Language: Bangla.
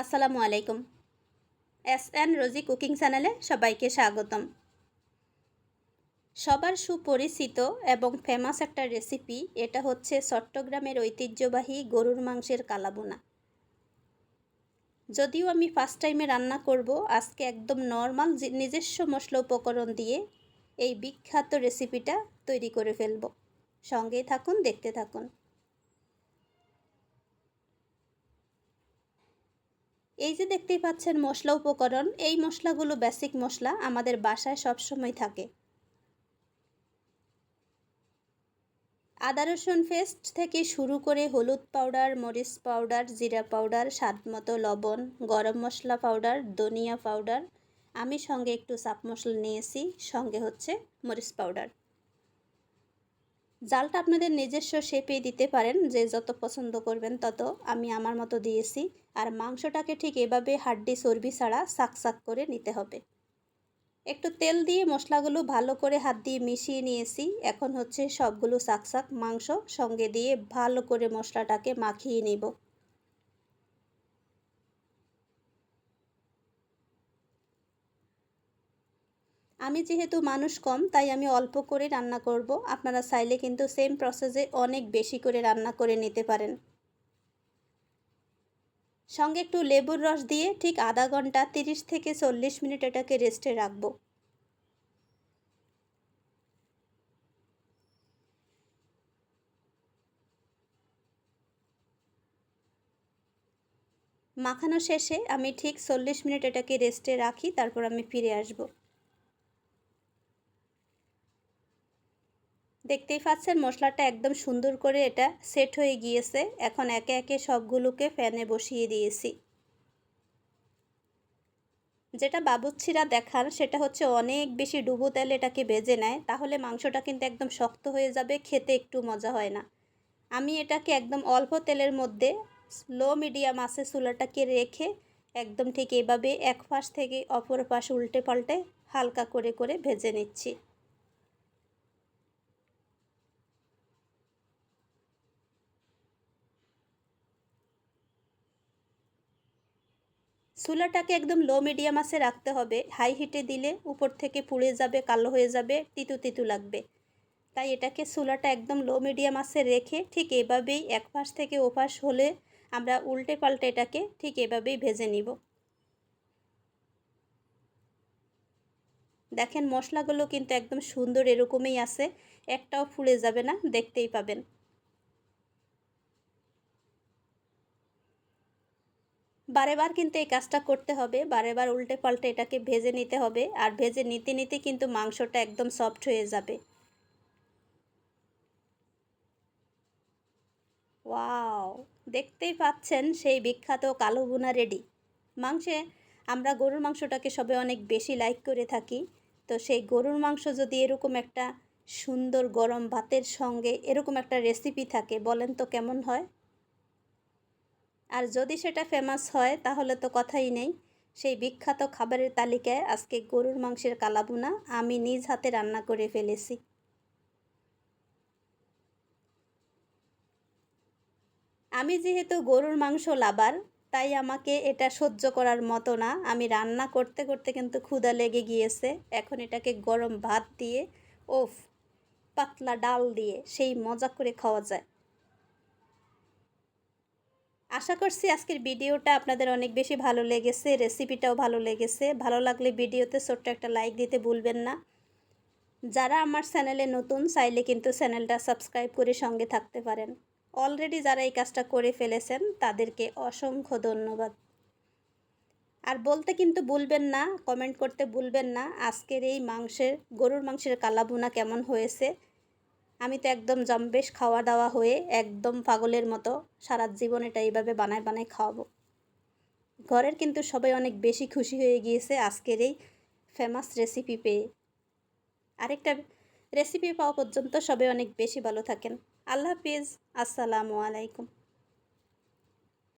আসসালামু আলাইকুম। এস এন রোজি কুকিং চ্যানেলে সবাইকে স্বাগতম। সবার সুপরিচিত এবং ফেমাস একটা রেসিপি এটা হচ্ছে চট্টগ্রামের ঐতিহ্যবাহী গরুর মাংসের কালাবোনা। যদিও আমি ফার্স্ট টাইমে রান্না করব, আজকে একদম নর্মাল নিজস্ব মশলা উপকরণ দিয়ে এই বিখ্যাত রেসিপিটা তৈরি করে ফেলব। সঙ্গেই থাকুন, দেখতে থাকুন। এই যে দেখতেই পাচ্ছেন মশলা উপকরণ, এই মশলাগুলো বেসিক মশলা আমাদের বাসায় সবসময় থাকে। আদা রসুন পেস্ট থেকে শুরু করে হলুদ পাউডার মরিচ পাউডার জিরা পাউডার স্বাদ মতো লবণ, গরম মশলা পাউডার ধনিয়া পাউডার আমি সঙ্গে একটু চাপ মশলা নিয়েছি, সঙ্গে হচ্ছে মরিচ পাউডার জালটা আপনাদের নিজস্ব শেপে দিতে পারেন, যে যত পছন্দ করবেন তত আমি আমার মতো দিয়েছি। আর মাংসটাকে ঠিক এভাবে হাড্ডি চর্বি ছাড়া সাক সাক করে নিতে হবে। একটু তেল দিয়ে মশলাগুলো ভালো করে হাত দিয়ে মিশিয়ে নিয়েছি। এখন হচ্ছে সবগুলো সাক সাক মাংস সঙ্গে দিয়ে ভালো করে মশলাটাকে মাখিয়ে নিব। আমি যেহেতু মানুষ কম, তাই আমি অল্প করে রান্না করব। আপনারা চাইলে কিন্তু সেম প্রসেসে অনেক বেশি করে রান্না করে নিতে পারেন। সঙ্গে একটু লেবুর রস দিয়ে ঠিক আধা ঘণ্টা তিরিশ থেকে চল্লিশ মিনিট এটাকে রেস্টে রাখব। মাখানো শেষে আমি ঠিক চল্লিশ মিনিট এটাকে রেস্টে রাখি, তারপর আমি ফিরে আসব। দেখতেই পাচ্ছেন মশলাটা একদম সুন্দর করে এটা সেট হয়ে গিয়েছে। এখন একে একে সবগুলোকে ফ্যানে বসিয়ে দিয়েছি। যেটা বাবুচ্ছিরা দেখান, সেটা হচ্ছে অনেক বেশি ডুবো তেল এটাকে ভেজে নেয়, তাহলে মাংসটা কিন্তু একদম শক্ত হয়ে যাবে, খেতে একটু মজা হয় না। আমি এটাকে একদম অল্প তেলের মধ্যে লো মিডিয়াম আছে চুলাটাকে রেখে একদম ঠিক এভাবে এক পাশ থেকে অপর পাশ উল্টে পাল্টে হালকা করে করে ভেজে নিচ্ছি। চুলাটাকে একদম লো মিডিয়াম আছে রাখতে হবে। হাই হিটে দিলে উপর থেকে পুড়ে যাবে, কালো হয়ে যাবে, তিতু তিতু লাগবে। তাই এটাকে চুলাটা একদম লো মিডিয়াম আছে রেখে ঠিক এভাবেই এক পাশ থেকে ওপাশ হলে আমরা উল্টে পাল্টে এটাকে ঠিক এভাবেই ভেজে নিব। দেখেন মশলাগুলো কিন্তু একদম সুন্দর এরকমই আছে, একটাও ফুলে যাবে না, দেখতেই পাবেন। বারে বার কিন্তু এই কাজটা করতে হবে বারে বার উল্টে পাল্টে এটাকে ভেজে নিতে হবে, আর ভেজে নিতে নিতে কিন্তু মাংসটা একদম সফট হয়ে যাবে। ওয়াও দেখতেই পাচ্ছেন সেই বিখ্যাত কালো বোনা রেডি। মাংসে আমরা গরুর মাংসটাকে সবে অনেক বেশি লাইক করে থাকি, তো সেই গরুর মাংস যদি এরকম একটা সুন্দর গরম ভাতের সঙ্গে এরকম একটা রেসিপি থাকে, বলেন তো কেমন হয়? আর যদি সেটা ফেমাস হয়, তাহলে তো কথাই নেই। সেই বিখ্যাত খাবারের তালিকায় আজকে গরুর মাংসের কালাবুনা আমি নিজ হাতে রান্না করে ফেলেছি। আমি যেহেতু গরুর মাংস লাবার তাই আমাকে এটা সহ্য করার মতো না। আমি রান্না করতে করতে কিন্তু ক্ষুদা লেগে গিয়েছে। এখন এটাকে গরম ভাত দিয়ে, ওফ, পাতলা ডাল দিয়ে সেই মজা করে খাওয়া যায়। আশা করছি আজকের ভিডিওটা আপনাদের অনেক বেশি ভালো লেগেছে রেসিপিটাও ভালো লেগেছে। ভালো লাগলে ভিডিওতে ছোট্ট একটা লাইক দিতে ভুলবেন না। যারা আমার চ্যানেলে নতুন, চাইলে কিন্তু চ্যানেলটা সাবস্ক্রাইব করে সঙ্গে থাকতে পারেন। অলরেডি যারা এই কাজটা করে ফেলেছেন, তাদেরকে অসংখ্য ধন্যবাদ। আর বলতে কিন্তু ভুলবেন না কমেন্ট করতে ভুলবেন না, আজকের এই মাংসের, গরুর মাংসের কালাবুনা কেমন হয়েছে আমি তো একদম জম্বেশ খাওয়া দাওয়া হয়ে একদম পাগলের মতো সারা জীবন এটা এইভাবে বানায় বানায় খাওয়াবো। ঘরের কিন্তু সবাই অনেক বেশি খুশি হয়ে গিয়েছে আজকের এই ফেমাস রেসিপি পেয়ে। আরেকটা রেসিপি পাওয়া পর্যন্ত সবাই অনেক বেশি ভালো থাকেন। আল্লাহ হাফিজ, আসসালামু আলাইকুম।